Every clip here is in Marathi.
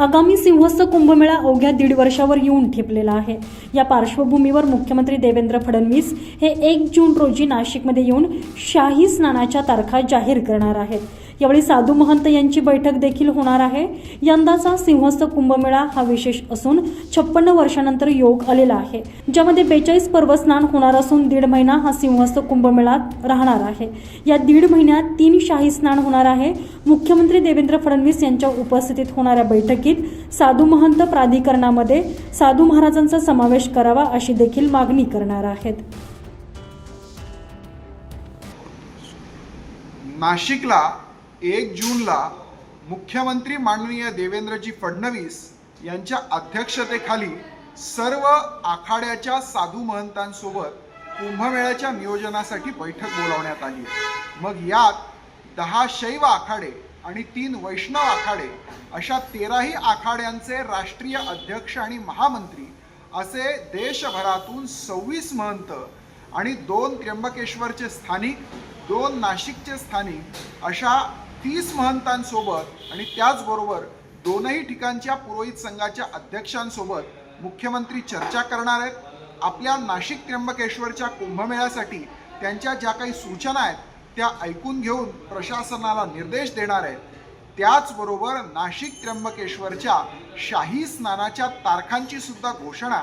आगामी सिंहस्थ कुंभमेळा अवघ्या दीड वर्षावर येऊन ठेपलेला आहे. या पार्श्वभूमीवर मुख्यमंत्री देवेंद्र फडणवीस हे एक जून रोजी नाशिकमध्ये येऊन शाही स्नानाच्या तारखा जाहीर करणार आहेत. यावेळी साधू महंत यांची बैठक देखील होणार आहे. यंदाचा सिंहस्थ कुंभमेळा हा विशेष असून छप्पन्न वर्षानंतर योग आलेला आहे. ज्यामध्ये बेचाळीस पर्वस्नान होणार असून दीड महिना हा सिंहस्थ कुंभमेळा राहणार आहे. या दीड महिन्यात तीन शाही स्नान होणार आहे. मुख्यमंत्री देवेंद्र फडणवीस यांच्या उपस्थितीत होणाऱ्या बैठकीत साधू महंत प्राधिकरणामध्ये साधू महाराजांचा समावेश करावा अशी देखील मागणी करणार आहेत. नाशिकला एक जूनला मुख्यमंत्री माननीय देवेंद्रजी फडणवीस यांच्या अध्यक्षतेखाली सर्व आखाड्याच्या साधू महंतांसोबत कुंभमेळ्याच्या नियोजनासाठी बैठक बोलावण्यात आली. मग यात दहा शैव आखाडे आणि तीन वैष्णव आखाडे अशा तेराही आखाड्यांचे राष्ट्रीय अध्यक्ष आणि महामंत्री असे देशभरातून सव्वीस महंत आणि दोन त्र्यंबकेश्वरचे स्थानिक दोन नाशिकचे स्थानिक अशा तीस महंतांसोबत आणि त्याचबरोबर दोनही ठिकाणच्या पुरोहित संघाच्या अध्यक्षांसोबत मुख्यमंत्री चर्चा करणार आहेत. आपल्या नाशिक त्र्यंबकेश्वरच्या कुंभमेळ्यासाठी त्यांच्या ज्या काही सूचना आहेत त्या ऐकून घेऊन प्रशासनाला निर्देश देणार आहेत. त्याचबरोबर नाशिक त्र्यंबकेश्वरच्या शाही स्नानाच्या तारखांची सुद्धा घोषणा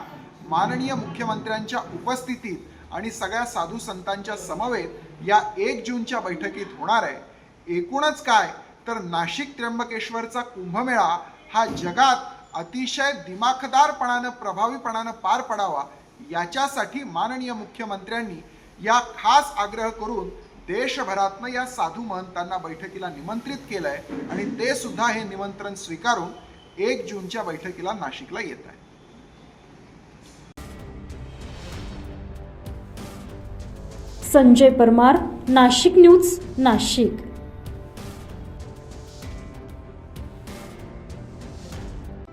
माननीय मुख्यमंत्र्यांच्या उपस्थितीत आणि सगळ्या साधू संतांच्या समवेत या एक जूनच्या बैठकीत होणार आहे. एकूणच काय? तर नाशिक त्र्यंबकेश्वरचा कुंभमेळा हा जगात अतिशय दिमाखदारपणानं प्रभावीपणानं पार पडावा याच्यासाठी माननीय मुख्यमंत्र्यांनी या खास आग्रह करून देशभरातनं या साधू महंतांना बैठकीला निमंत्रित केलं आहे आणि ते सुद्धा हे निमंत्रण स्वीकारून एक जूनच्या बैठकीला नाशिकला येत आहे संजय परमार नाशिक न्यूज नाशिक.